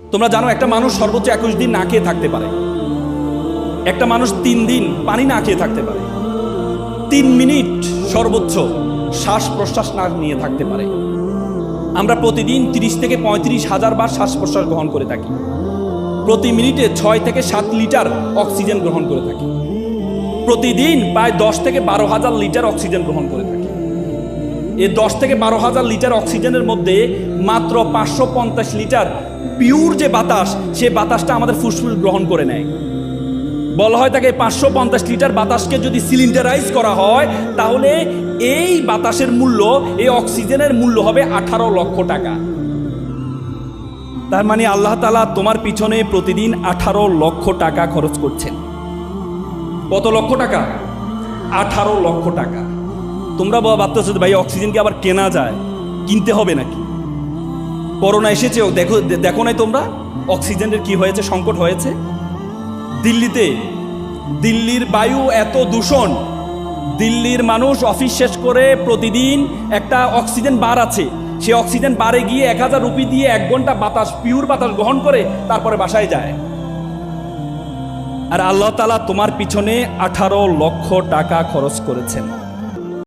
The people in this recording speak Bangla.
তোমরা জানো, একটা মানুষ সর্বোচ্চ একুশ দিন না খেয়ে থাকতে পারে। একটা মানুষ তিন দিন পানি না খেয়ে থাকতে পারে। তিন মিনিট সর্বোচ্চ শ্বাস প্রশ্বাস না নিয়ে থাকতে পারে। আমরা প্রতিদিন তিরিশ থেকে পঁয়ত্রিশ হাজার বার শ্বাস প্রশ্বাস গ্রহণ করে থাকি। প্রতি মিনিটে ছয় থেকে সাত লিটার অক্সিজেন গ্রহণ করে থাকি। প্রতিদিন প্রায় দশ থেকে বারো হাজার লিটার অক্সিজেন গ্রহণ করে থাকি। এই দশ থেকে বারো হাজার লিটার অক্সিজেনের মধ্যে মাত্র পাঁচশো পঞ্চাশ লিটার পিওর যে বাতাস, সে বাতাসটা আমাদের ফুসফুস গ্রহণ করে নেয়। বলা হয় তাকে পাঁচশো পঞ্চাশ লিটার বাতাসকে যদি সিলিন্ডারাইজ করা হয়, তাহলে এই বাতাসের মূল্য, এই অক্সিজেনের মূল্য হবে আঠারো লক্ষ টাকা। তার মানে আল্লাহ তালা তোমার পিছনে প্রতিদিন আঠারো লক্ষ টাকা খরচ করছেন। কত লক্ষ টাকা? আঠারো লক্ষ টাকা। তোমরা বাবা ভাবতেছো ভাই, অক্সিজেন কি আবার কেনা যায়? কিনতে হবে নাকি? করোনা এসেছে দেখো দেখো নাই তোমরা অক্সিজেনের কি হয়েছে, সংকট হয়েছে? দিল্লিতে, দিল্লির বায়ু এত দূষণ, দিল্লির মানুষ অফিস শেষ করে প্রতিদিন একটা অক্সিজেন বার আছে। সে অক্সিজেন বারে গিয়ে এক হাজার রুপি দিয়ে এক ঘণ্টা বাতাস, পিওর বাতাস গ্রহণ করে তারপরে বাসায় যায়। আর আল্লাহ তালা তোমার পিছনে আঠারো লক্ষ টাকা খরচ করেছেন।